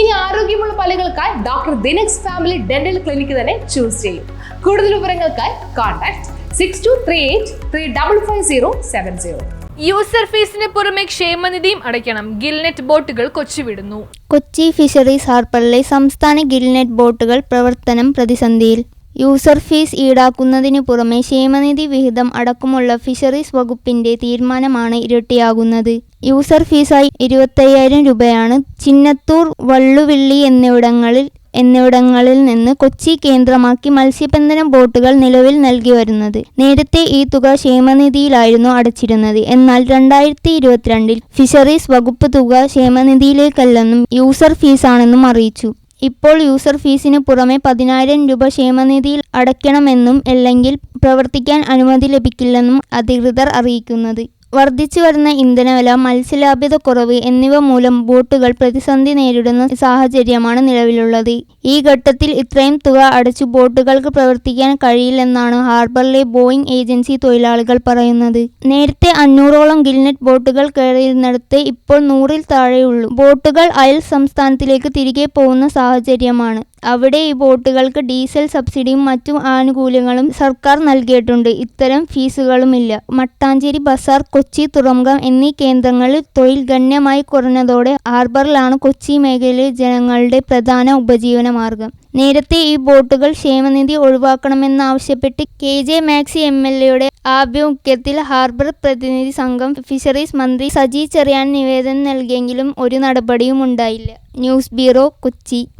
ഇനി ആരോഗ്യമുള്ള പല്ലുകൾക്കായി doctor Dinax family dental clinic തന്നെ ചൂസ് ചെയ്യും. കൂടുതൽ വിവരങ്ങൾക്കായി contact six two three eight three double five zero seven zero user ഫീസിന് പുറമെ ക്ഷേമനിധിയും അടയ്ക്കണം. ഗിൽനെറ്റ് ബോട്ടുകൾ കൊച്ചി വിടുന്നു കൊച്ചി ഫിഷറീസ് ഹാർബറിലെ സംസ്ഥാന ഗിൽനെറ്റ് ബോട്ടുകൾ പ്രവർത്തനം പ്രതിസന്ധിയിൽ. യൂസർ ഫീസ് ഈടാക്കുന്നതിനു പുറമെ ക്ഷേമനിധി വിഹിതം അടക്കമുള്ള ഫിഷറീസ് വകുപ്പിന്റെ തീരുമാനമാണ് ഇരട്ടിയാകുന്നത്. യൂസർ ഫീസായി ഇരുപത്തയ്യായിരം രൂപയാണ് ചിന്നത്തൂർ വള്ളുവിള്ളി എന്നിവിടങ്ങളിൽ എന്നിവിടങ്ങളിൽ നിന്ന് കൊച്ചി കേന്ദ്രമാക്കി മത്സ്യബന്ധന ബോട്ടുകൾ നിലവിൽ നൽകി വരുന്നത്. നേരത്തെ ഈ തുക ക്ഷേമനിധിയിലായിരുന്നു അടച്ചിരുന്നത്. എന്നാൽ രണ്ടായിരത്തി ഇരുപത്തിരണ്ടിൽ ഫിഷറീസ് വകുപ്പ് തുക ക്ഷേമനിധിയിലേക്കല്ലെന്നും യൂസർ ഫീസാണെന്നും അറിയിച്ചു. ഇപ്പോൾ യൂസർ ഫീസിന് പുറമെ പതിനായിരം രൂപ ക്ഷേമനിധിയിൽ അടയ്ക്കണമെന്നും അല്ലെങ്കിൽ പ്രവർത്തിക്കാൻ അനുമതി ലഭിക്കില്ലെന്നും അധികൃതർ അറിയിക്കുന്നത്. വർദ്ധിച്ചു വരുന്ന ഇന്ധനവില മത്സ്യലാഭ്യത കുറവ് എന്നിവ മൂലം ബോട്ടുകൾ പ്രതിസന്ധി നേരിടുന്ന സാഹചര്യമാണ് നിലവിലുള്ളത്. ഈ ഘട്ടത്തിൽ ഇത്രയും തുക അടച്ചു ബോട്ടുകൾക്ക് പ്രവർത്തിക്കാൻ കഴിയില്ലെന്നാണ് ഹാർബറിലെ ബോയിങ് ഏജൻസി തൊഴിലാളികൾ പറയുന്നത്. നേരത്തെ അഞ്ഞൂറോളം ഗിൽനെറ്റ് ബോട്ടുകൾ കയറിയിരുന്നിടത്ത് ഇപ്പോൾ നൂറിൽ താഴെയുള്ളൂ. ബോട്ടുകൾ അയൽ സംസ്ഥാനത്തിലേക്ക് തിരികെ പോകുന്ന സാഹചര്യമാണ്. അവിടെ ഈ ബോട്ടുകൾക്ക് ഡീസൽ സബ്സിഡിയും മറ്റു ആനുകൂല്യങ്ങളും സർക്കാർ നൽകിയിട്ടുണ്ട്. ഇത്തരം ഫീസുകളുമില്ല. മട്ടാഞ്ചേരി ബസാർ കൊച്ചി തുറമുഖം എന്നീ കേന്ദ്രങ്ങളിൽ തൊഴിൽ ഗണ്യമായി കുറഞ്ഞതോടെ ഹാർബറിലാണ് കൊച്ചി മേഖലയിലെ ജനങ്ങളുടെ പ്രധാന ഉപജീവന മാർഗം. നേരത്തെ ഈ ബോട്ടുകൾ ക്ഷേമനിധി ഒഴിവാക്കണമെന്നാവശ്യപ്പെട്ട് K J Maxi M L എയുടെ ആഭിമുഖ്യത്തിൽ ഹാർബർ പ്രതിനിധി സംഘം ഫിഷറീസ് മന്ത്രി സജി ചെറിയാൻ നിവേദനം നൽകിയെങ്കിലും ഒരു നടപടിയും ഉണ്ടായില്ല ന്യൂസ് ബ്യൂറോ കൊച്ചി.